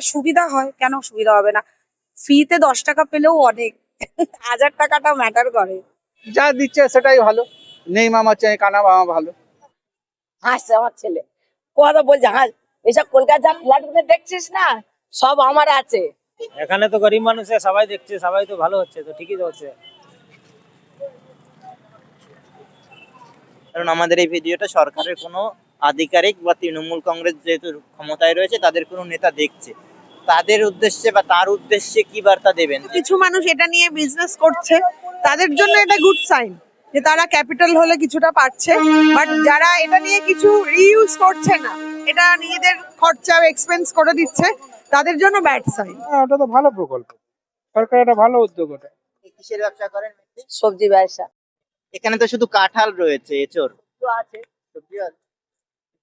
হ্যাঁ সুবিধা হয়? কেন সুবিধা হবে না? ফ্রিতে দশ টাকা পেলেও অনেক। হাজার টাকাটা ম্যাটার করে। যা দিচ্ছে সেটাই ভালো। নেই মামা চাই কানা মামা ভালো। হাসছে আমার ছেলে। কথা বলছে হাস এসব কলকাতা ফ্ল্যাটগুলো দেখছিস না? সব আমার আছে। এখানে তো গরিব মানুষে সবাই দেখছে সবাই তো ভালো হচ্ছে তো ঠিকই তো হচ্ছে। কারণ আমাদের এই ভিডিওটা সরকারের কোনো আধিকারিক বা তৃণমূল কংগ্রেস যেহেতু ক্ষমতায় রয়েছে তাদের কোনো নেতা দেখছে। তাদের উদ্দেশ্যে বা তার উদ্দেশ্যে কি বার্তা দেবেন? কিছু মানুষ এটা নিয়ে বিজনেস করছে। তাদের জন্য এটা গুড সাইন যে তারা ক্যাপিটাল হলে কিছুটা পাচ্ছে বাট যারা এটা নিয়ে কিছু রিইউজ করছে না এটা নিজেদের খরচা এক্সপেন্স করে দিচ্ছে তাদের জন্য ব্যাড সাইন হ্যাঁ ওটা তো ভালো প্রকল্প। সরকার এটা ভালো উদ্যোগ ওটা। কিসের ব্যবসা করেন সবজি ব্যবসা। এখানে তো শুধু কাঁঠাল রয়েছে এচোর তো আছে। সবজি আছে।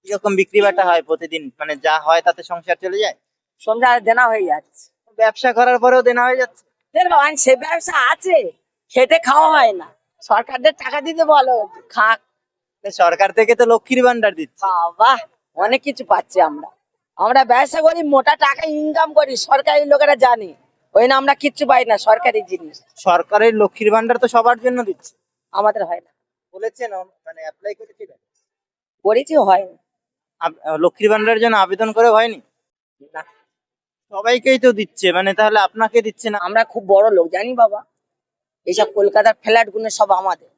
কীরকম বিক্রি বাটা হয় প্রতিদিন? মানে যা হয় তাতে সংসার চলে যায়? সন্ধ্যা দেনা হয়ে যাচ্ছে। ব্যবসা করার পরেও দেনা হয়ে যাচ্ছে? দেন বাবা সে ব্যবসা আছে খেটে খাওয়া হয় না। সরকারদের টাকা দিতে বলো খাক। সরকার থেকে তো লক্ষ্মীর ভান্ডার দিচ্ছে। বাবা অনেক কিছু পাচ্ছি আমরা। আমরা ব্যবসা করি মোটা টাকা ইনকাম করি সরকারি লোকেরা জানে। ওই না আমরা কিচ্ছু পাই না সরকারি জিনিস। সরকারের লক্ষ্মীর ভান্ডার তো সবার জন্য দিচ্ছে। আমাদের হয় না। বলেছেন মানে অ্যাপ্লাই করেছিলেন করেছি হয় না। লক্ষ্মীর ভান্ডারের জন্য আবেদন করে হয়নি? সবাইকেই তো দিচ্ছে মানে তাহলে আপনাকে দিচ্ছে না? আমরা খুব বড় লোক জানি বাবা। এইসব কলকাতার ফ্ল্যাটগুলো সব আমাদের।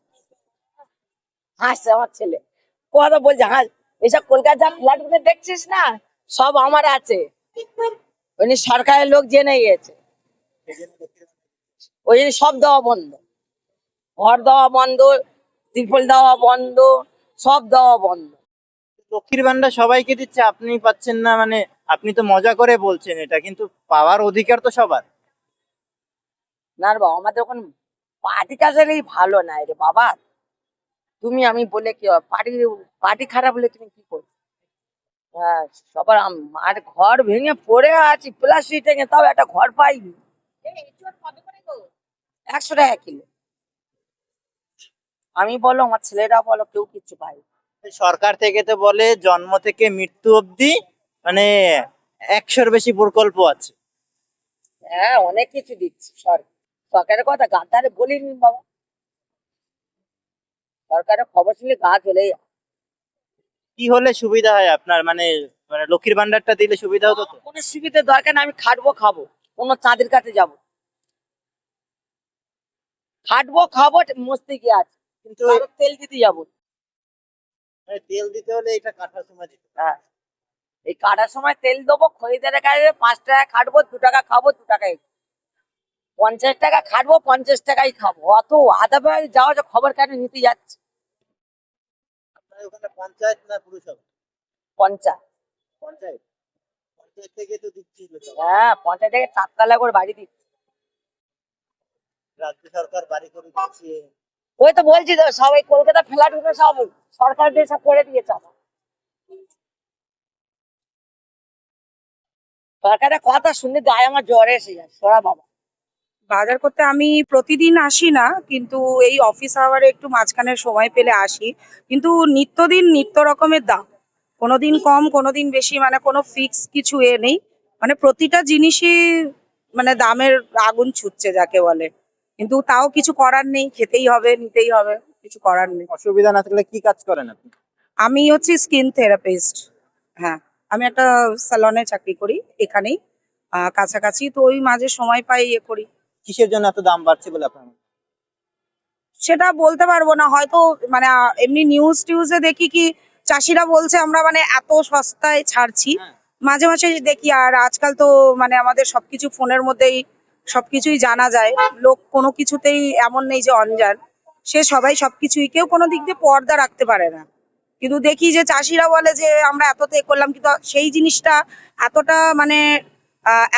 হাসছে আমার ছেলে। কথা বলছে হাস। এইসব কলকাতার ফ্ল্যাটগুলো দেখছিস না? সব আমার আছে। ওই সরকারের লোক জেনে গিয়েছে ওই জন্য সব দেওয়া বন্ধ। ঘর দেওয়া বন্ধ ত্রিপল দেওয়া বন্ধ সব দেওয়া বন্ধ। লক্ষ্মীর ভান্ডার সবাইকে দিচ্ছে, আপনি পাচ্ছেন না মানে আপনি তো মজা করে বলছেন এটা, কিন্তু পাওয়ার অধিকার তো সবার। না রে বাবা, আমাদের ওখানে পার্টি কাজেরই ভালো নাই রে বাবা। তুমি, আমি বলে কি পার্টি পার্টি খারাপ হলে তুমি কি করবে? হ্যাঁ সবার আর ঘর ভেঙে পড়ে আছি প্লাস্টিক ভেঙে তাও একটা ঘর পাইনি। একশো টাকা কিলো। আমি বলো, আমার ছেলেরা বলো, কেউ কিচ্ছু পাই সরকার থেকে তো বলে জন্ম থেকে মৃত্যু অবধি মানে একশোর বেশি প্রকল্প আছে। হ্যাঁ অনেক কিছু দিচ্ছি সরকার সরকারের কথা গাদ্দারে বলিনি বাবা। সরকারের খবর শুনলে গা চলে কি হলে সুবিধা হয় আপনার? মানে মানে লক্ষ্মীর ভান্ডারটা দিলে সুবিধা হতো কোনো সুবিধে দরকার না আমি খাটবো খাব। কোনো চাঁদের কাছে যাব। খাটবো খাব মস্তি কি আছে। কিন্তু তেল দিতে যাব। মানে তেল দিতে হলে এটা কাটার সময় দিতে হ্যাঁ। এই কাটার সময় তেল দেবো খরিদারের কাছে পাঁচ টাকা খাটবো দু টাকা খাব দু টাকায় পঞ্চাশ টাকা খাটবো পঞ্চাশ টাকাই খাব। অত আধা বেলা যাওয়া যে খবর কেন নিতে যাচ্ছে? ওখানে পঞ্চায়েত না পুরসভা? পঞ্চাশ পঞ্চায়েত? পঞ্চায়েত থেকে তো দিচ্ছি হ্যাঁ পঞ্চাশ থেকে চারতলা করে বাড়ি দিচ্ছে। রাজ্য সরকার বাড়ি করে দিচ্ছে। ওই তো বলছি তো সবাই কলকাতা ফ্ল্যাট উঠে সব সরকার দিয়ে সব করে দিয়েছে আমার সরকারের কথা শুনলে গায়ে আমার জ্বর এসে যায়, সোরা বাবা। বাজার করতে আমি প্রতিদিন আসি না, কিন্তু এই অফিস আওয়ারে একটু মাঝখানে সময় পেলে আসি। কিন্তু নিত্যদিন নিত্য রকমের দাম। কোনোদিন কম, কোনোদিন বেশি মানে কোনো ফিক্স কিছু এ নেই। মানে প্রতিটা জিনিসই মানে দামের আগুন ছুটছে, যাকে বলে। কিন্তু তাও কিছু করার নেই খেতেই হবে নিতেই হবে কিছু করার নেই। অসুবিধা না থাকলে কি কাজ করেন আপনি? আমি হচ্ছি স্কিন থেরাপিস্ট হ্যাঁ। আমি একটা স্যালনে চাকরি করি এখানেই কাছাকাছি তো ওই মাঝে সময় পাই ইয়ে করি। কিসের জন্য এত দাম বাড়ছে বলে আপনার সেটা বলতে পারব না হয়তো মানে এমনি নিউজ টিউজে দেখি কি চাষিরা বলছে আমরা মানে এত সস্তায় ছাড়ছি। হ্যাঁ। মাঝে মাঝে দেখি আর আজকাল তো মানে আমাদের সবকিছু ফোনের মধ্যেই সবকিছুই জানা যায়। লোক কোনো কিছুতেই এমন নেই যে অনজান। সে সবাই সবকিছুই, কেউ কোনো দিক দিয়ে পর্দা রাখতে পারে না। কিন্তু দেখি যে চাষিরা বলে যে আমরা এততে এ করলাম, কিন্তু সেই জিনিসটা এতটা মানে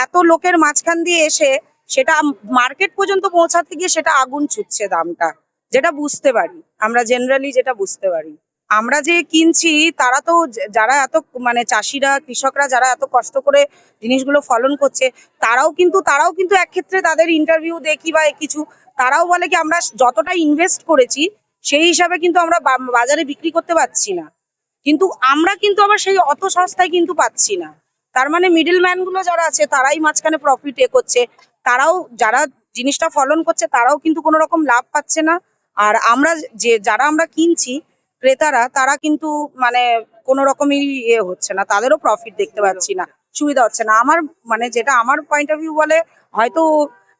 এত লোকের মাঝখান দিয়ে এসে সেটা মার্কেট পর্যন্ত পৌঁছাতে গিয়ে সেটা আগুন ছুটছে দামটা। যেটা বুঝতে পারি। আমরা জেনারেলি যেটা বুঝতে পারি। আমরা যে কিনছি, তারা তো যারা এত মানে চাষিরা, কৃষকরা যারা এত কষ্ট করে জিনিসগুলো ফলন করছে, তারাও কিন্তু তারাও কিন্তু এক ক্ষেত্রে তাদের ইন্টারভিউ দেখি বা কিছু, তারাও বলে কি আমরা যতটা ইনভেস্ট করেছি, সেই হিসাবে কিন্তু আমরা বাজারে বিক্রি করতে পারছি না। কিন্তু আমরা কিন্তু আবার সেই অত সস্তায় কিন্তু পাচ্ছি না। তার মানে মিডিল ম্যানগুলো যারা আছে, তারাই মাঝখানে প্রফিট এ করছে। তারাও যারা জিনিসটা ফলন করছে, তারাও কিন্তু কোনো রকম লাভ পাচ্ছে না। আর আমরা যে, যারা আমরা কিনছি ক্রেতারা তারা কিন্তু মানে কোনো রকমই ইয়ে হচ্ছে না তাদেরও প্রফিট দেখতে পাচ্ছি না সুবিধা হচ্ছে না। আমার মানে যেটা আমার পয়েন্ট অফ ভিউ বলে হয়তো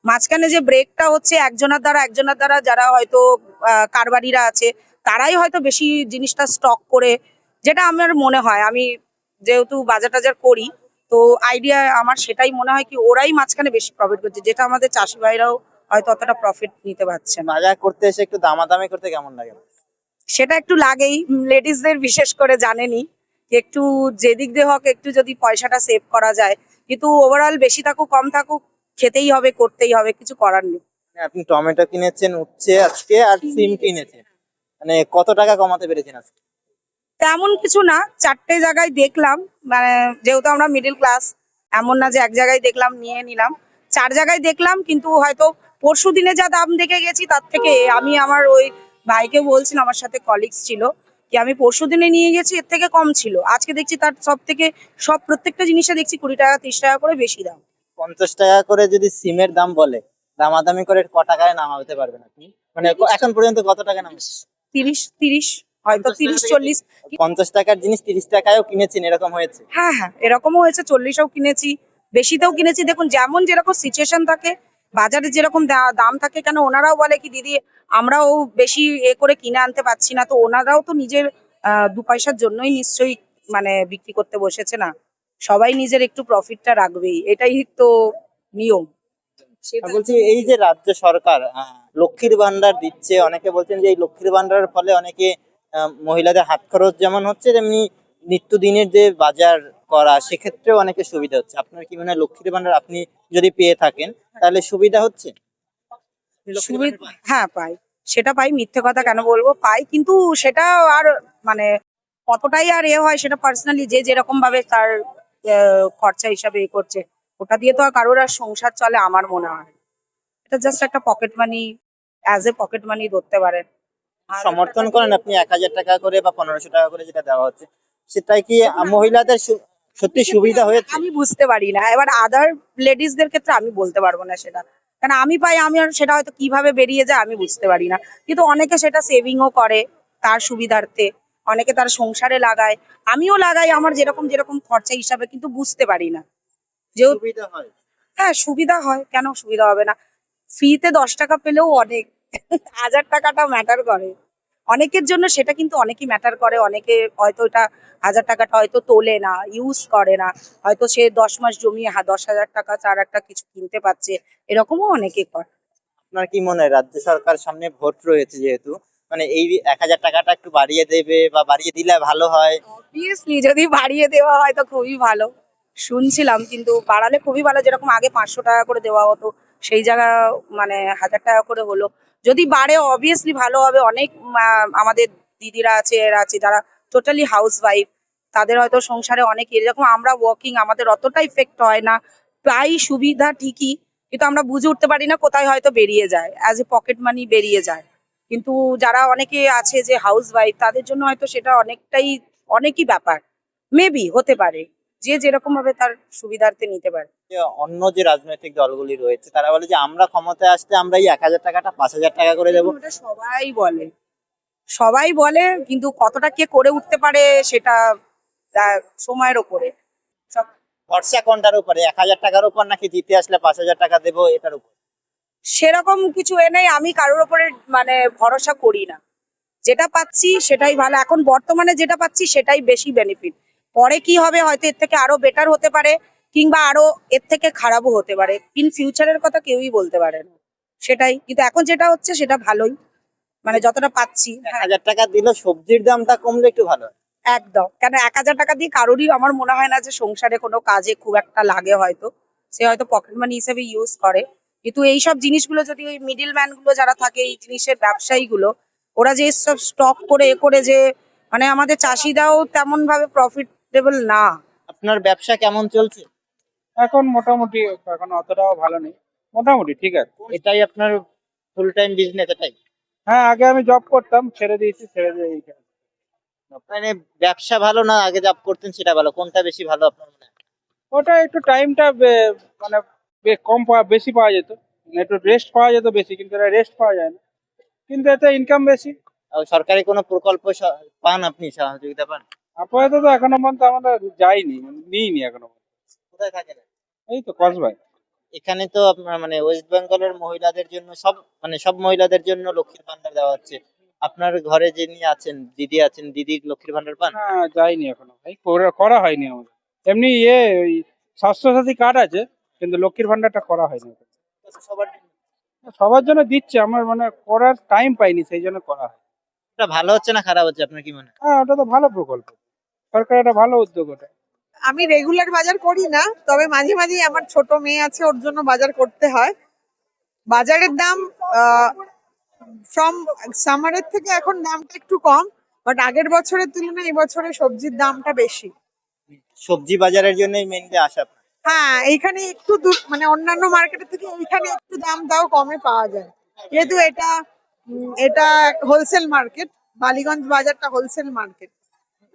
মাঝখানে যে ব্রেকটা হচ্ছে একজনের দ্বারা একজনের দ্বারা যারা হয়তো কারবারিরা আছে তারাই হয়তো বেশি জিনিসটা স্টক করে যেটা আমার মনে হয়। আমি যেহেতু বাজার টাজার করি তো আইডিয়া আমার সেটাই মনে হয় কি ওরাই মাঝখানে বেশি প্রফিট করছে যেটা আমাদের চাষি ভাইরাও হয়তো অতটা প্রফিট নিতে পারছে না। বাজার করতে এসে একটু দামাদামি করতে কেমন লাগে? সেটা একটু লাগেই। লেডিসদের বিশেষ করে জানেনি যে একটু যেদিক দিয়ে হোক একটু যদি পয়সাটা সেভ করা যায়। কিন্তু ওভারঅল বেশি থাকুক কম থাকুক খেতেই হবে করতেই হবে কিছু করার নেই। আপনি টমেটো কিনেছেন উচ্ছে আজকে আর সিম কিনেছেন। মানে কত টাকা কমাতে পেরেছেন আজকে? তেমন কিছু না চারটে জায়গায় দেখলাম। মানে যেহেতু আমরা মিডিল ক্লাস এমন না যে এক জায়গায় দেখলাম নিয়ে নিলাম। চার জায়গায় দেখলাম কিন্তু হয়তো পরশু দিনে যা দাম দেখে গেছি তার থেকে আমি আমার ওই ভাইকে বলছিলাম আমার সাথে কলিগস ছিল কি আমি পরশু দিনে নিয়ে গেছি এর থেকে কম ছিল। আজকে দেখছি তার সব থেকে সব প্রত্যেকটা জিনিসে দেখছি কুড়ি টাকা তিরিশ টাকা করে বেশি দাম। পঞ্চাশ টাকা করে যদি সিমের দাম বলে দামাদামি করে ক টাকায় নামা নামাতে পারবেন আপনি মানে এখন পর্যন্ত কত টাকা নামছে তিরিশ তিরিশ হয়তো তিরিশ চল্লিশ। পঞ্চাশ টাকার জিনিস তিরিশ টাকায়ও কিনেছেন এরকম হয়েছে? হ্যাঁ হ্যাঁ এরকমও হয়েছে চল্লিশও কিনেছি বেশিতেও কিনেছি। দেখুন যেমন যেরকম সিচুয়েশন থাকে বাজারে যেরকম দা- দাম থাকে কেন ওনারাও বলে কি দিদি আমরাও বেশি এ করে কিনে আনতে পারছি না। তো ওনারাও তো নিজের আহ, দু পয়সার জন্যই নিশ্চয়ই মানে বিক্রি করতে বসেছে না। সবাই নিজের একটু প্রফিটটা রাখবেই। এটাই তো নিয়ম। বলছি এই যে রাজ্য সরকার আহ, লক্ষ্মীর ভান্ডার দিচ্ছে অনেকে বলছেন যে এই লক্ষ্মীর ভান্ডারের ফলে অনেকে আহ, মহিলাদের হাত খরচ যেমন হচ্ছে তেমনি নিত্যদিনের যে বাজার করা সেক্ষেত্রেও অনেকে সুবিধা হচ্ছে। আপনার কি মনে হয় লক্ষ্মীর ভান্ডার আপনি যদি পেয়ে থাকেন তাহলে সুবিধা হচ্ছে? সুবিধা হ্যাঁ পাই। সেটা পাই মিথ্যে কথা কেন বলব? পাই কিন্তু সেটা আর মানে কতটাই আর এ হয় সেটা পার্সোনালি যে যেরকম ভাবে তার খরচা হিসাবে এ করছে ওটা দিয়ে তো আর কারোর আর সংসার চলে আমার মনে হয় এটা জাস্ট একটা pocket money as a pocket money ধরতে পারেন। সমর্থন করেন আপনি এক হাজার টাকা করে বা পনেরোশো টাকা করে যেটা দেওয়া হচ্ছে। সেটাই কি মহিলাদের সত্যি সুবিধা হয়েছে? আমি বুঝতে পারি না। এবার আদার লেডিসদের ক্ষেত্রে আমি বলতে পারব না সেটা। কারণ আমি পাই আমি আর সেটা হয়তো কীভাবে বেরিয়ে যায় আমি বুঝতে পারি না। কিন্তু অনেকে সেটা সেভিংও করে তার সুবিধার্থে। অনেকে তার সংসারে লাগায়। আমিও লাগাই আমার যেরকম যেরকম খরচা হিসাবে কিন্তু বুঝতে পারি না। যেহেতু হয়। হ্যাঁ সুবিধা হয়। কেন সুবিধা হবে না? ফ্রিতে দশ টাকা পেলেও অনেক। হাজার টাকাটা ম্যাটার করে। অনেকের জন্য সেটা কিন্তু অনেকই ম্যাটার করে। অনেকে হয়তো এটা হাজার টাকাটা হয়তো তোলে না ইউজ করে না। হয়তো সে দশ মাস জমিয়ে হা- দশ হাজার টাকা চার একটা কিছু কিনতে পারছে। এরকমও অনেকে করে। আপনার কি মনে হয় রাজ্য সরকার সামনে ভোট রয়েছে যেহেতু মানে এই এক হাজার টাকাটা একটু বাড়িয়ে দেবে বা বাড়িয়ে দিলে ভালো হয়? অবভিয়াসলি যদি বাড়িয়ে দেওয়া হয় তো খুবই ভালো। শুনছিলাম কিন্তু বাড়ালে খুবই ভালো। যেরকম আগে পাঁচশো টাকা করে দেওয়া হতো সেই জায়গা মানে হাজার টাকা করে হলো। যদি বাড়ে অবভিয়াসলি ভালো হবে। অনেক আমাদের দিদিরা আছে, এরা আছে, যারা টোটালি হাউস ওয়াইফ তাদের হয়তো সংসারে অনেক এরকম আমরা ওয়ার্কিং আমাদের অতটা ইফেক্ট হয় না। প্রায় সুবিধা ঠিকই, কিন্তু আমরা বুঝে উঠতে পারি না কোথায় হয়তো বেরিয়ে যায় অ্যাজ এ পকেট মানি বেরিয়ে যায়। কিন্তু যারা অনেকে আছে যে হাউস ওয়াইফ তাদের জন্য হয়তো সেটা অনেকটাই, অনেকই ব্যাপার। মেবি হতে পারে। যে যেরকম ভাবে তার সুবিধার্থে নিতে পারে। অন্য যে রাজনৈতিক দলগুলি রয়েছে তারা বলে যে আমরা ক্ষমতায় আসতে আমরা এই এক হাজার টাকাটা পাঁচ হাজার টাকা করে দেবো। ওটা সবাই বলে। সবাই বলে কিন্তু কতটা কে করে উঠতে পারে সেটা সময়ের ওপরে। ভরসা কোনটার উপরে? এক হাজার টাকার উপর নাকি জিতে আসলে পাঁচ হাজার টাকা দেবো এটার উপর? সেরকম কিছু এ নেই আমি কারোর ওপরে মানে ভরসা করি না। যেটা পাচ্ছি সেটাই ভালো। এখন বর্তমানে যেটা পাচ্ছি সেটাই বেশি বেনিফিট পরে কি হবে হয়তো এর থেকে আরও বেটার হতে পারে কিংবা আরও এর থেকে খারাপও হতে পারে। ইন ফিউচারের কথা কেউই বলতে পারে না। সেটাই। কিন্তু এখন যেটা হচ্ছে সেটা ভালোই। মানে যতটা পাচ্ছি হ্যাঁ, হাজার টাকা দিলে সবজির দামটা কমলে একটু ভালো একদম। কেন এক হাজার টাকা দিয়ে কারোরই আমার মনে হয় না যে সংসারে কোনো কাজে খুব একটা লাগে হয়তো। সে হয়তো পকেট মানি হিসেবে ইউজ করে। কিন্তু এইসব জিনিসগুলো যদি ওই মিডিল ম্যানগুলো যারা থাকে এই জিনিসের ব্যবসায়ী গুলো ওরা যে সব স্টক করে এ করে যে মানে আমাদের চাষিরাও তেমন ভাবে প্রফিটেবল না। আপনার ব্যবসা কেমন চলছে? এখন মোটামুটি এখন অতটাও ভালো নেই। মোটামুটি ঠিক আছে। এটাই আপনার ফুল টাইম বিজনেস এটাই? হ্যাঁ আগে আমি জব করতাম ছেড়ে দিয়েছি ছেড়ে দিয়ে এই কাজ। মানে ব্যবসা ভালো না আগে জব করতেন সেটা ভালো। কোনটা বেশি ভালো আপনার মনে হয়? ওটা একটু টাইমটা মানে কম পাওয়া বেশি পাওয়া যেত। মানে একটু রেস্ট পাওয়া যেত বেশি কিন্তু এটা রেস্ট পাওয়া যায় না। কিন্তু এতে ইনকাম বেশি। আর সরকারি কোনো প্রকল্প পান আপনি সহযোগিতা পান? আপাতত এখনও পর্যন্ত আমরা যাইনি মানে নিইনি এখনও পর্যন্ত। কোথায় থাকেন এই তো কসবাই এখানে তো আপনার মানে ওয়েস্ট বেঙ্গলের মহিলাদের জন্য সব মানে সব মহিলাদের জন্য লক্ষ্মীর ভান্ডার দেওয়া হচ্ছে। আপনার ঘরে যিনি আছেন দিদি আছেন দিদি লক্ষ্মীর ভান্ডার পান? হ্যাঁ যাইনি এখনও ভাই করা- হয়নি আমাদের। এমনি ইয়ে ওই স্বাস্থ্যসাথী কার্ড আছে কিন্তু লক্ষ্মীর ভান্ডারটা করা হয়নি সবার জন্য। সবার জন্য দিচ্ছে আমার মানে করার টাইম পাইনি সেই জন্য করা হয়। এটা ভালো হচ্ছে না খারাপ হচ্ছে? আপনার কি মনে হয়? হ্যাঁ ওটা তো ভালো প্রকল্প। সরকার একটা ভালো উদ্যোগ ওটা আমি রেগুলার বাজার করি না তবে মাঝে মাঝে আমার ছোট মেয়ে আছে ওর জন্য বাজার করতে হয়। বাজারের দাম ফ্রম সামারের থেকে এখন দামটা একটু কম বাট আগের বছরের তুলনায় এই বছরে সবজির দামটা বেশি। সবজি বাজারের জন্যই মেনলি আসা। হ্যাঁ এইখানে একটু দূর মানে অন্যান্য মার্কেটের থেকে এইখানে একটু দাম তাও কমে পাওয়া যায়। যেহেতু এটা এটা হোলসেল মার্কেট বালিগঞ্জ বাজারটা হোলসেল মার্কেট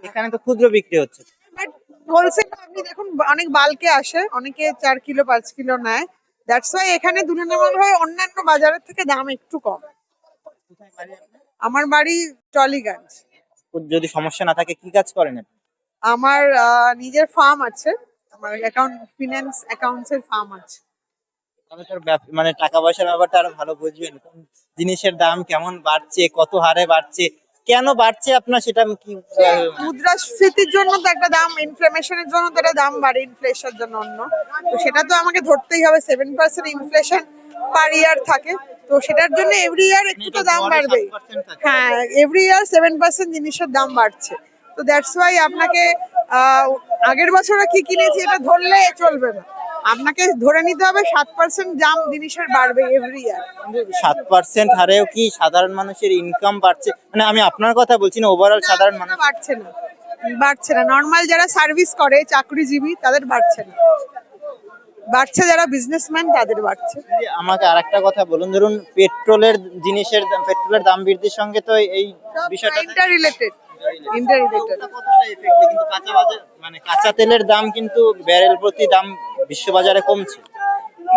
এখানে তো ক্ষুদ্র বিক্রি হচ্ছে। বাট হোলসেল আপনি দেখুন অনেক বালকে আসে অনেকে চার কিলো পাঁচ কিলো নেয়। দ্যাটস ওয়াই এখানে তুলনামূলকভাবে অন্যান্য বাজারের থেকে দাম একটু কম। আমার বাড়ি টলিগঞ্জ। যদি সমস্যা না থাকে কি কাজ করেন আমার নিজের ফার্ম আছে। আমার অ্যাকাউন্ট ফিনান্স অ্যাকাউন্টস এর ফার্ম আছে। তবে তার মানে টাকা পয়সার ব্যাপারটা আরও ভালো বুঝবেন। জিনিসের দাম কেমন বাড়ছে কত হারে বাড়ছে কেন বাড়ছে আপনার সেটা আমি কি মুদ্রাস্ফীতির জন্য তো একটা দাম ইনফ্লেমেশনের জন্য তো একটা দাম বাড়ে ইনফ্লেশনের জন্য অন্য। তো সেটা তো আমাকে ধরতেই হবে seven percent inflation per year থাকে। তো সেটার জন্য এভরি ইয়ার একটু তো দাম বাড়বেই হ্যাঁ এভরি ইয়ার সেভেন পার্সেন্ট জিনিসের দাম বাড়ছে। তো দ্যাটস ওয়াই আপনাকে আগের বছরে কি কিনেছি এটা ধরলে চলবে না। আপনাকে ধরে নিতে হবে সাত পার্সেন্ট দাম জিনিসের বাড়বে এভরি ইয়ার সাত পার্সেন্ট হারেও কি সাধারণ মানুষের ইনকাম বাড়ছে? মানে আমি আপনার কথা বলছি না ওভারঅল সাধারণ মানুষ বাড়ছে না। বাড়ছে না। নর্মাল যারা সার্ভিস করে চাকরিজীবী তাদের বাড়ছে না। বাড়ছে যারা বিজনেসম্যান তাদের বাড়ছে। আমাকে আরেকটা কথা বলুন ধরুন পেট্রোলের জিনিসের দাম পেট্রোলের দাম বৃদ্ধির সঙ্গে তো এই বিষয়টা ইন্টার রিলেটেড ইন্টার রিলেটেড কিন্তু কাঁচা বাজার মানে কাঁচা তেলের দাম কিন্তু ব্যারেল প্রতি দাম বিশ্ববাজারে কমছে?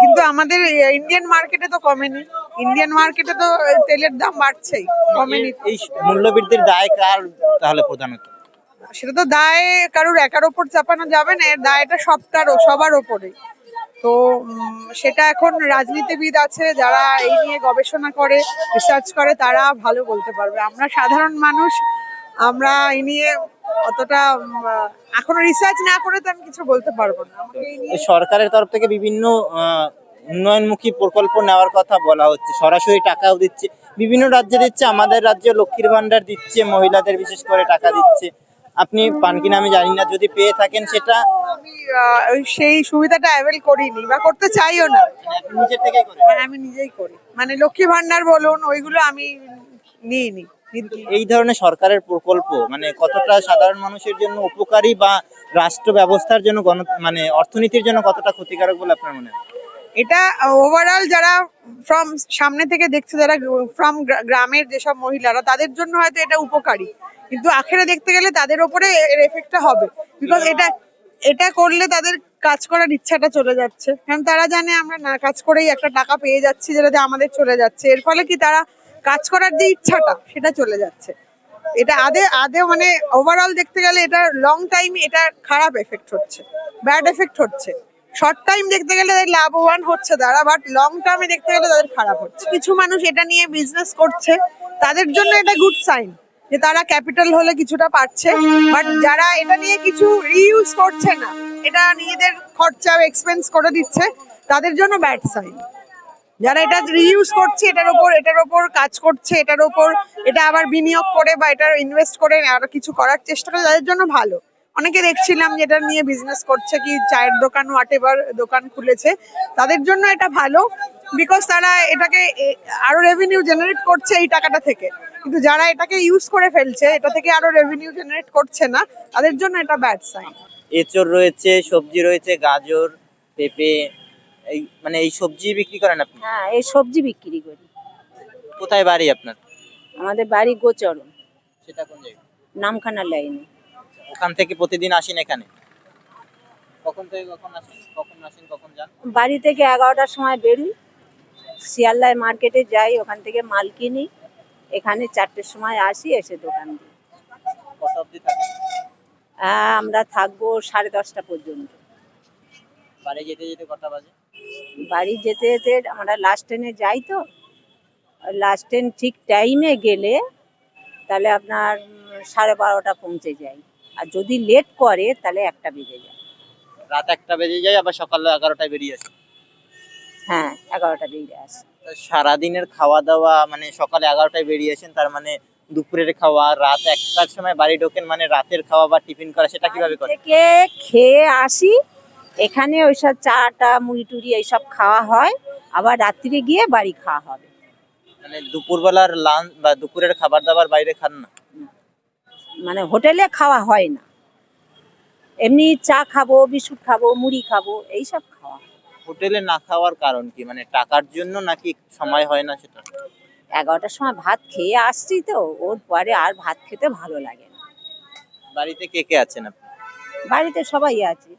কিন্তু আমাদের ইন্ডিয়ান মার্কেটে তো কমেনি। ইন্ডিয়ান মার্কেটে তো তেলের দাম বাড়ছেই কমেনি এই মূল্যবৃদ্ধির দায় কার তাহলে প্রধানত? সেটা তো দায় কারোর একার ওপর চাপানো যাবে না এর দায়টা সবটারও সবার ওপরে তো সেটা এখন রাজনীতিবিদ আছে যারা এই নিয়ে গবেষণা করে রিসার্চ করে তারা ভালো বলতে পারবে। আমরা সাধারণ মানুষ আমরা এই নিয়ে অতটা এখনও রিসার্চ না করে তো আমি কিছু বলতে পারব না। আমাকে এই নিয়ে সরকারের তরফ থেকে বিভিন্ন উন্নয়নমুখী প্রকল্প নেওয়ার কথা বলা হচ্ছে। সরাসরি টাকাও দিচ্ছে। বিভিন্ন রাজ্যে দিচ্ছে আমাদের রাজ্যে লক্ষ্মীর ভান্ডার দিচ্ছে মহিলাদের বিশেষ করে টাকা দিচ্ছে। আপনি পান কিনা আমি জানি না যদি পেয়ে থাকেন সেটা আমি সেই সুবিধাটা অ্যাভেল করিনি বা করতে চাইও না। নিজের থেকেই করেন। হ্যাঁ আমি নিজেই করি। মানে লক্ষ্মী ভান্ডার বলুন ওইগুলো আমি নিইনি। নিই- এই ধরনের সরকারের প্রকল্প মানে কতটা সাধারণ মানুষের জন্য উপকারী বা রাষ্ট্র ব্যবস্থার জন্য গণ মানে অর্থনীতির জন্য কতটা ক্ষতিকারক বলে আপনার মনে হয়? এটা ওভারঅল যারা ফ্রম সামনে থেকে দেখছে, যারা ফ্রম গ্রামের যেসব মহিলারা, তাদের জন্য হয়তো এটা উপকারী। কিন্তু আখেরে দেখতে গেলে তাদের ওপরে এর এফেক্টটা হবে। বিকজ এটা এটা করলে তাদের কাজ করার ইচ্ছাটা চলে যাচ্ছে। কারণ তারা জানে আমরা না কাজ করেই একটা টাকা পেয়ে যাচ্ছি যেটা দিয়ে আমাদের চলে যাচ্ছে। এর ফলে কি তারা কাজ করার যে ইচ্ছাটা, সেটা চলে যাচ্ছে। এটা আদে আদে মানে ওভারঅল দেখতে গেলে এটা লং টাইম এটা খারাপ এফেক্ট হচ্ছে ব্যাড এফেক্ট হচ্ছে। শর্ট টাইম দেখতে গেলে তাদের লাভবান হচ্ছে তারা বাট লং টার্মে দেখতে গেলে তাদের খারাপ হচ্ছে। কিছু মানুষ এটা নিয়ে বিজনেস করছে, তাদের জন্য এটা গুড সাইন যে তারা ক্যাপিটাল হলে কিছুটা পাচ্ছে বাট যারা এটা নিয়ে কিছু রিইউজ করছে না, এটা নিজেদের খরচা এক্সপেন্স করে দিচ্ছে, তাদের জন্য ব্যাড সাইন যারা এটা রিইউজ করছে, এটার উপর এটার উপর কাজ করছে, এটার উপর এটা আবার বিনিয়োগ করে বা এটা ইনভেস্ট করে আরও কিছু করার চেষ্টা করে, তাদের জন্য ভালো। অনেকে দেখছিলাম যেটা নিয়ে বিজনেস করছে কি চায়ের দোকান হোয়াট দোকান খুলেছে, তাদের জন্য এটা ভালো বিকজ তারা এটাকে আরও রেভিনিউ জেনারেট করছে এই টাকাটা থেকে। কিন্তু যারা এটাকে ইউজ করে ফেলছে, এটা থেকে আরও রেভিনিউ জেনারেট করছে না, তাদের জন্য এটা ব্যাড সাইন এঁচড় রয়েছে, সবজি রয়েছে, গাজর, পেঁপে এই মানে এই সবজি বিক্রি করেন আপনি? হ্যাঁ এই সবজি বিক্রি করি। কোথায় বাড়ি আপনার? আমাদের বাড়ি গোচরণ। সেটা কোন জায়গায়? নামখানা লাইনে। ওখান থেকে প্রতিদিন আসেন এখানে? কখন থেকে কখন আসেন? কখন আসেন কখন যান? বাড়ি থেকে এগারোটার সময় বেরোই। শিয়ালদায় মার্কেটে যাই ওখান থেকে মাল কিনি। এখানে চারটের সময় আসি এসে দোকান দিই। কত অবধি থাকেন? আমরা থাকব সাড়ে দশটা পর্যন্ত। বাড়ি যেতে যেতে কটা বাজে? বাড়ি যেতে যেতে আমরা লাস্ট ট্রেনে যাই তো। লাস্ট ট্রেন ঠিক টাইমে গেলে তাহলে আপনার সাড়ে বারোটা পৌঁছে যাই। আর যদি লেট করে তাহলে একটা বেজে যায়। রাত একটা বেজে যায় আবার সকাল এগারোটায় বেরিয়ে আসে। হ্যাঁ এগারোটা বেজে আসে। সারাদিনের খাওয়া দাওয়া মানে সকাল এগারোটায় বেরিয়ে আসেন তার মানে দুপুরের খাওয়া রাত একটার সময় বাড়ি ঢোকেন মানে রাতের খাওয়া বা টিফিন করা সেটা কীভাবে করেন? খেয়ে আসি এখানে ওইসব চাটা মুড়ি টুড়ি এইসব খাওয়া হয়। আবার রাত্রিরে গিয়ে বাড়ি খাওয়া হবে। মানে দুপুরবেলার লাঞ্চ বা দুপুরের খাবার দাবার বাইরে খান না? মানে হোটেলে খাওয়া হয় না। এমনি চা খাব বিস্কুট খাব মুড়ি খাব এইসব খাওয়া হোটেলে না খাওয়ার কারণ কি? মানে টাকার জন্য নাকি সময় হয় না সেটা? এগারোটার সময় ভাত খেয়ে আসছি তো ওর পরে আর ভাত খেতে ভালো লাগে না। বাড়িতে কে কে আছেন আপনি? বাড়িতে সবাই আছে।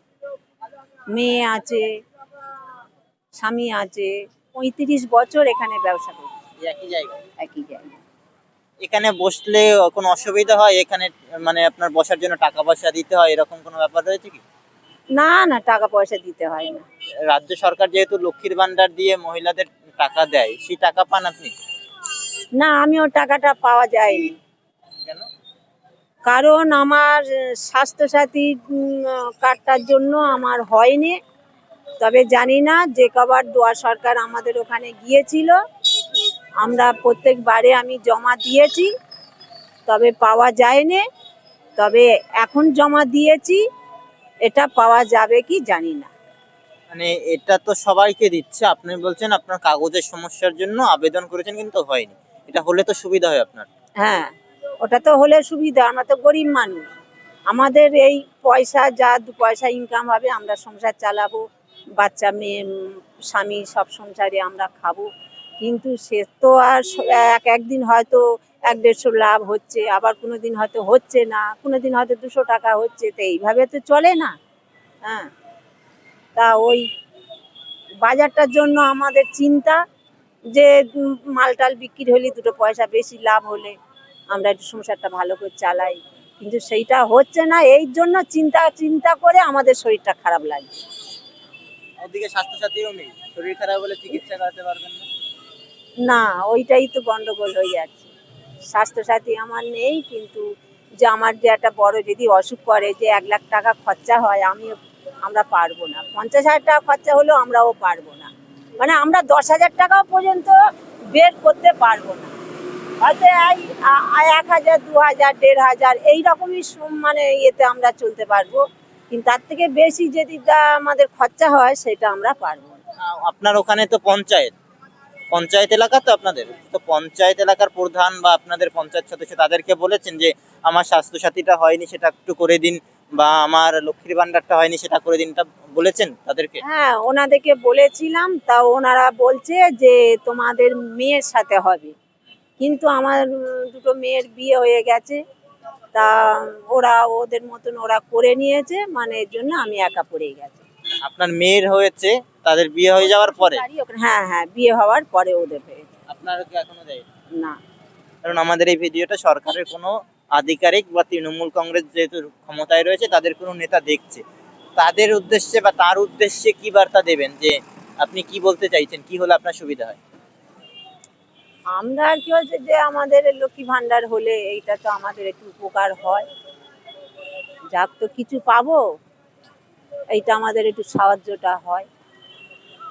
মেয়ে আছে স্বামী আছে পঁয়ত্রিশ বছর এখানে ব্যবসা করছি। এই একই জায়গায়? একই জায়গায়। এখানে বসলে কোনো অসুবিধা হয়? এখানে মানে আপনার বসার জন্য টাকা পয়সা দিতে হয়? এরকম কোনো ব্যাপার রয়েছে কি? না না টাকা পয়সা দিতে হয় না। রাজ্য সরকার যেহেতু লক্ষ্মীর ভান্ডার দিয়ে মহিলাদের টাকা দেয় সেই টাকা পান আপনি? না আমি ওর টাকাটা পাওয়া যায়নি। কারণ আমার স্বাস্থ্যসাথী কার্ডটার জন্য আমার হয়নি। তবে জানি না যে কবার দোয়া সরকার আমাদের ওখানে গিয়েছিল আমরা প্রত্যেকবারে আমি জমা দিয়েছি তবে পাওয়া যায়নি। তবে এখন জমা দিয়েছি এটা পাওয়া যাবে কি জানি না। মানে এটা তো সবাইকে দিচ্ছে আপনি বলছেন আপনার কাগজের সমস্যার জন্য আবেদন করেছেন কিন্তু হয়নি। এটা হলে তো সুবিধা হয় আপনার। হ্যাঁ। ওটা তো হলে সুবিধা, আমরা তো গরিব মানুষ। আমাদের এই পয়সা, যা দু পয়সা ইনকাম হবে, আমরা সংসার চালাবো, বাচ্চা, মেয়ে স্বামী সব সংসারে আমরা খাব। কিন্তু সে তো আর এক, একদিন হয়তো এক দেড়শো লাভ হচ্ছে, আবার কোনো দিন হয়তো হচ্ছে না কোনো দিন হয়তো দুশো টাকা হচ্ছে, তো এইভাবে তো চলে না। হ্যাঁ। তা ওই বাজারটার জন্য আমাদের চিন্তা যে মালটাল বিক্রি হলে দুটো পয়সা বেশি লাভ হলে আমরা একটু সংসারটা ভালো করে চালাই। কিন্তু সেইটা হচ্ছে না এই জন্য চিন্তা চিন্তা করে আমাদের শরীরটা খারাপ ওদিকে স্বাস্থ্যসাথীও নেই। শরীর খারাপ হলে চিকিৎসা করাতে পারবেন না। না ওইটাই তো গন্ডগোল হয়ে যাচ্ছে। স্বাস্থ্যসাথী আমার নেই কিন্তু যে আমার যে একটা বড় যদি অসুখ করে যে এক লাখ টাকা খরচা হয় আমি আমরা পারব না। পঞ্চাশ হাজার টাকা খরচা হলেও আমরাও পারব না। মানে আমরা দশ হাজার টাকাও পর্যন্ত বের করতে পারব না। হয়তো এই এক হাজার দু হাজার দেড় হাজার এইরকমই মানে ইয়েতে আমরা চলতে পারব। কিন্তু তার থেকে বেশি যদি আমাদের খরচা হয় সেটা আমরা পারব আপনার ওখানে তো পঞ্চায়েত। পঞ্চায়েত এলাকা তো আপনাদের। তো পঞ্চায়েত এলাকার প্রধান বা আপনাদের পঞ্চায়েত সদস্য তাদেরকে বলেছেন যে আমার স্বাস্থ্যসাথীটা হয়নি সেটা একটু করে দিন। বা আমার লক্ষ্মীর ভান্ডারটা হয়নি সেটা করে দিন। তা বলেছেন তাদেরকে? হ্যাঁ ওনাদেরকে বলেছিলাম। তা ওনারা বলছে যে তোমাদের মেয়ের সাথে হবে। কিন্তু আমার দুটো মেয়ের বিয়ে হয়ে গেছে। তা ওরা ওদের মতন ওরা করে নিয়েছে মানে এর জন্য আমি একা পড়ে গেছি। আপনার মেয়ের হয়েছে তাদের বিয়ে হয়ে যাওয়ার পরে? হ্যাঁ হ্যাঁ বিয়ে হওয়ার পরে ওদের হয়েছে। আপনার কি এখনও দেয় না। কারণ আমাদের এই ভিডিওটা সরকারের কোনো আধিকারিক বা তৃণমূল কংগ্রেস যেহেতু ক্ষমতায় রয়েছে তাদের কোনো নেতা দেখছে। তাদের উদ্দেশ্যে বা তার উদ্দেশ্যে কি বার্তা দেবেন? যে আপনি কি বলতে চাইছেন? কি হলে আপনার সুবিধা হয়? আমরা কি হচ্ছে যে আমাদের লক্ষ্মী ভান্ডার হলে এইটা তো আমাদের একটু উপকার হয়। যাক তো কিছু পাবো, এইটা আমাদের একটু সাহায্যটা হয়।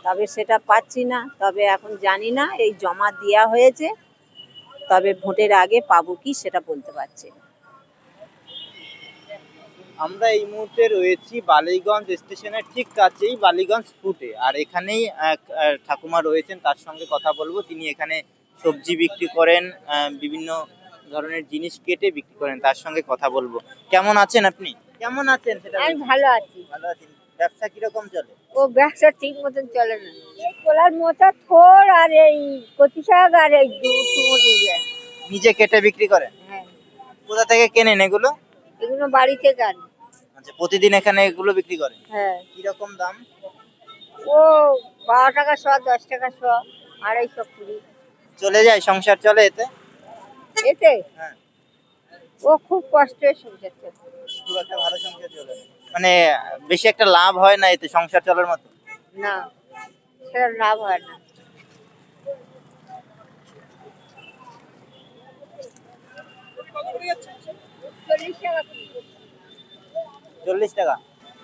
তবে সেটা পাচ্ছি না, তবে এখন জানি না, এই জমা দেওয়া হয়েছে, তবে ভোটের আগে পাবো কি সেটা বলতে পারছি আমরা এই মুহূর্তে রয়েছি বালিগঞ্জ স্টেশনের ঠিক কাছেই, বালিগঞ্জ ফুটে। আর এখানেই এক ঠাকুমা রয়েছেন, তার সঙ্গে কথা বলব। তিনি এখানে সবজি বিক্রি করেন আহ, বিভিন্ন ধরনের জিনিস কেটে বিক্রি করেন তার সঙ্গে কথা বলব। কেমন আছেন আপনি? কেমন আছেন সেটা আমি ভালো আছি। ভালো আছেন ব্যবসা কীরকম চলে? ও ব্যবসা ঠিক মতন চলে না। এই কলার মোটা থোর আর এই কচি শাক আর এই নিজে কেটে বিক্রি করেন? হ্যাঁ। কোথা থেকে কেনেন এগুলো? এগুলো বাড়ি থেকে আনি। আচ্ছা প্রতিদিন এখানে এগুলো বিক্রি করেন? হ্যাঁ। কীরকম দাম? ও বারো টাকা শ দশ টাকা শ আড়াইশো কুড়ি। চলে যায় সংসার চলে এতে? এতে? হ্যাঁ। ও খুব কষ্টের সংসার চলে। খুব একটা ভালো সংসার চলে। মানে বেশি একটা লাভ হয় না এতে সংসার চলার মতো? না সেটা লাভ হয় না। চল্লিশ টাকা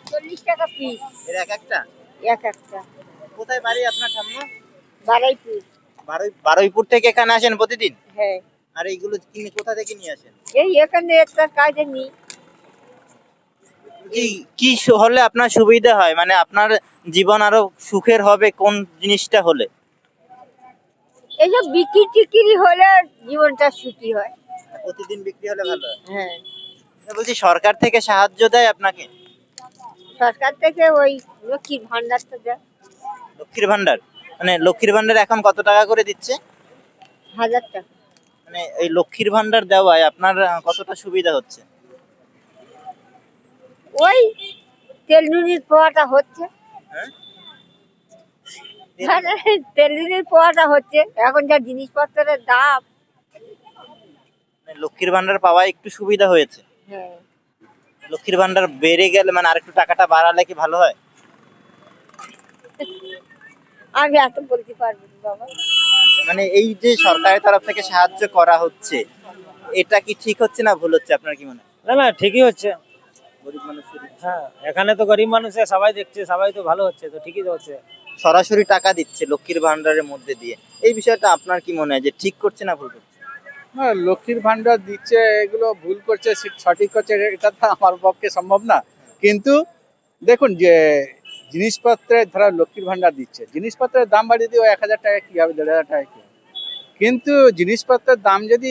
চল্লিশ টাকা? পিস এর এক একটা? এক একটা। কোথায় বাড়ি আপনার ঠাম্মা? বাড়াই পিস বারুই বারুইপুর থেকে এখানে আসেন প্রতিদিন? হ্যাঁ। আর এইগুলো কিনে কোথা থেকে নিয়ে আসেন? এই এখানে একটা কাজে নিই। কি হলে আপনার সুবিধা হয়? মানে আপনার জীবন আরও সুখের হবে কোন জিনিসটা হলে? এইসব বিক্রি টিক্রি হলে জীবনটা সুখী হয়। প্রতিদিন বিক্রি হলে ভালো হয়? হ্যাঁ। বলছি সরকার থেকে সাহায্য দেয় আপনাকে? সরকার থেকে ওই লক্ষ্মীর ভান্ডারটা দেয়। লক্ষ্মীর ভান্ডার মানে লক্ষ্মীর ভান্ডার এখন কত টাকা করে দিচ্ছে? হাজার টাকা। মানে এই লক্ষ্মীর ভান্ডার দেওয়ায় আপনার কতটা সুবিধা হচ্ছে? ওই তেলনুনির পোয়াটা হচ্ছে। হ্যাঁ? আরে, তেলনুনির পোয়াটা হচ্ছে। এখন যা জিনিসপত্রের দাম। মানে লক্ষ্মীর ভান্ডার পাওয়া একটু সুবিধা হয়েছে। হ্যাঁ। লক্ষ্মীর ভান্ডার বেড়ে গেলে মানে আরেকটু টাকাটা বাড়ালে কি ভালো হয়? আমি এত বলতে পারব না বাবা। মানে এই যে সরকারের তরফ থেকে সাহায্য করা হচ্ছে এটা কি ঠিক হচ্ছে না ভুল হচ্ছে? আপনার কি মনে হয়? না না ঠিকই হচ্ছে। গরিব মানুষের হ্যাঁ এখানে তো গরিব মানুষে সবাই দেখছে সবাই তো ভালো হচ্ছে তো ঠিকই তো হচ্ছে। সরাসরি টাকা দিচ্ছে লক্ষ্মীর ভান্ডারের মধ্যে দিয়ে। এই বিষয়টা আপনার কি মনে হয় যে ঠিক করছে না ভুল করছে? হ্যাঁ লক্ষ্মীর ভান্ডার দিচ্ছে এগুলো ভুল করছে সঠিক করছে এটা তো আমার পক্ষে সম্ভব না। কিন্তু দেখুন যে জিনিসপত্রের ধরো লক্ষ্মীর ভান্ডার দিচ্ছে, জিনিসপত্রের দাম বাড়িয়ে দিয়ে এক হাজার টাকা কি হবে দেড় হাজার টাকা কি হবে কিন্তু জিনিসপত্রের দাম যদি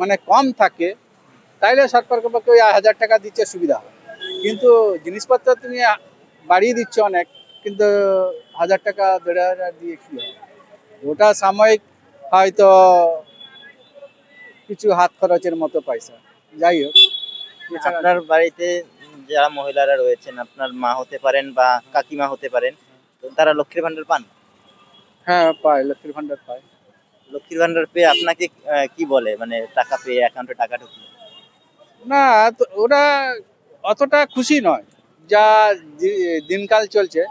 মানে কম থাকে, তাইলে সরকারকে পক্ষে ওই হাজার টাকা দিচ্ছে সুবিধা হয় কিন্তু জিনিসপত্র তুমি বাড়িয়ে দিচ্ছ অনেক, কিন্তু হাজার টাকা, দেড় হাজার দিয়ে কি হবে? ওটা সাময়িক হয়তো কিছু হাত খরচের মতো পয়সা। যাই হোক আপনার বাড়িতে যারা মহিলারা রয়েছেন আপনার মা হতে পারেন বা কাকিমা হতে পারেন তো তারা লক্ষ্মীর ভান্ডার পান? হ্যাঁ পায় লক্ষ্মীর ভান্ডার পায়। লক্ষ্মীর ভান্ডার পেয়ে আপনাকে কি বলে? মানে টাকা পেয়ে অ্যাকাউন্টে টাকা ঢুকলো? না ওরা অতটা খুশি নয়। যা দিনকাল চলছে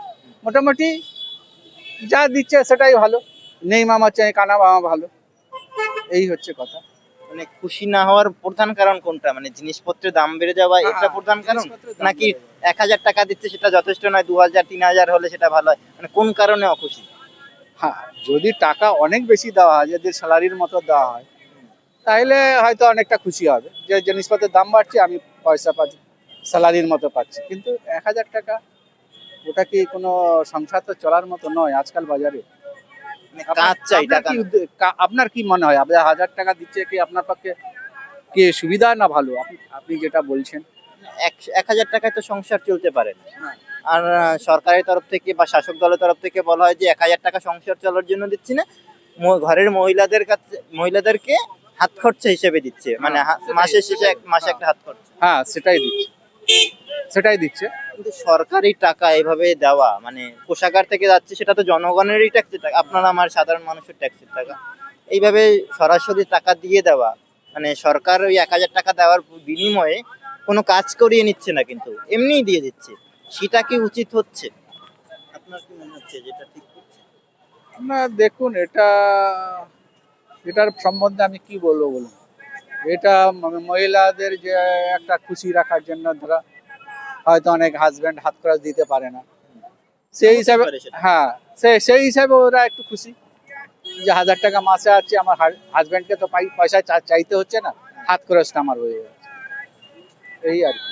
মোটামুটি যা দিচ্ছে সেটাই ভালো। নেই মামা চাই কানা মামা ভালো। এই হচ্ছে কথা। মানে খুশি না হওয়ার প্রধান কারণ কোনটা? মানে জিনিসপত্রের দাম বেড়ে যাওয়া এটা প্রধান কারণ? নাকি এক হাজার টাকা দিচ্ছে সেটা যথেষ্ট নয় দু হাজার তিন হাজার হলে সেটা ভালো হয়? মানে কোন কারণে অখুশি? হ্যাঁ যদি টাকা অনেক বেশি দেওয়া হয় যদি স্যালারির মতো দেওয়া হয় তাহলে হয়তো অনেকটা খুশি হবে। যে জিনিসপত্রের দাম বাড়ছে আমি পয়সা পাচ্ছি স্যালারির মতো পাচ্ছি। কিন্তু এক হাজার টাকা ওটা কি কোনো সংসার তো চলার মতো নয় আজকাল বাজারে? কাজ চাই আপনার টাকা কি আপনার কি মনে হয়? আপনার হাজার টাকা দিচ্ছে কি আপনার পক্ষে কি সুবিধা না ভালো? আপনি- যেটা বলছেন। এক হাজার টাকায় তো সংসার চলতে পারে না। হ্যাঁ। আর সরকারের তরফ থেকে বা শাসক দলের তরফ থেকে বলা হয় যে এক হাজার টাকা সংসার চলার জন্য দিচ্ছি না। ঘরের মহিলাদের কাছে মহিলাদেরকে হাত খরচা হিসেবে দিচ্ছে। মানে মাসের শেষে এক মাসে হ্যাঁ। একটা হাত খরচা। হ্যাঁ সেটাই দিচ্ছে। সেটাই দিচ্ছে। কিন্তু সরকারি টাকা এভাবে দেওয়া মানে কোষাগার থেকে যাচ্ছে সেটা তো জনগণেরই ট্যাক্সের টাকা। আপনার আমার সাধারণ মানুষের ট্যাক্সের টাকা। এইভাবে সরাসরি টাকা দিয়ে দেওয়া মানে সরকার ওই এক হাজার টাকা দেওয়ার বিনিময়ে কোনো কাজ করিয়ে নিচ্ছে না কিন্তু এমনিই দিয়ে দিচ্ছে। সেটা কি উচিত হচ্ছে? আপনার কি মনে হচ্ছে যেটা ঠিক হচ্ছে? না দেখুন এটা এটার সম্বন্ধে আমি কি বলব বলুন? এটা মহিলাদের যে একটা খুশি রাখার জন্য ধরা হয়তো অনেক হাজবেন্ড হাত খরচ দিতে পারে না। সেই হিসাবে হ্যাঁ সেই সেই হিসাবে ওরা একটু খুশি। যে হাজার টাকা মাসে আছে আমার হাজবেন্ডকে তো পয়সা চাইতে হচ্ছে না। হাত খরচটা আমার হয়ে যাচ্ছে। এই আর কি।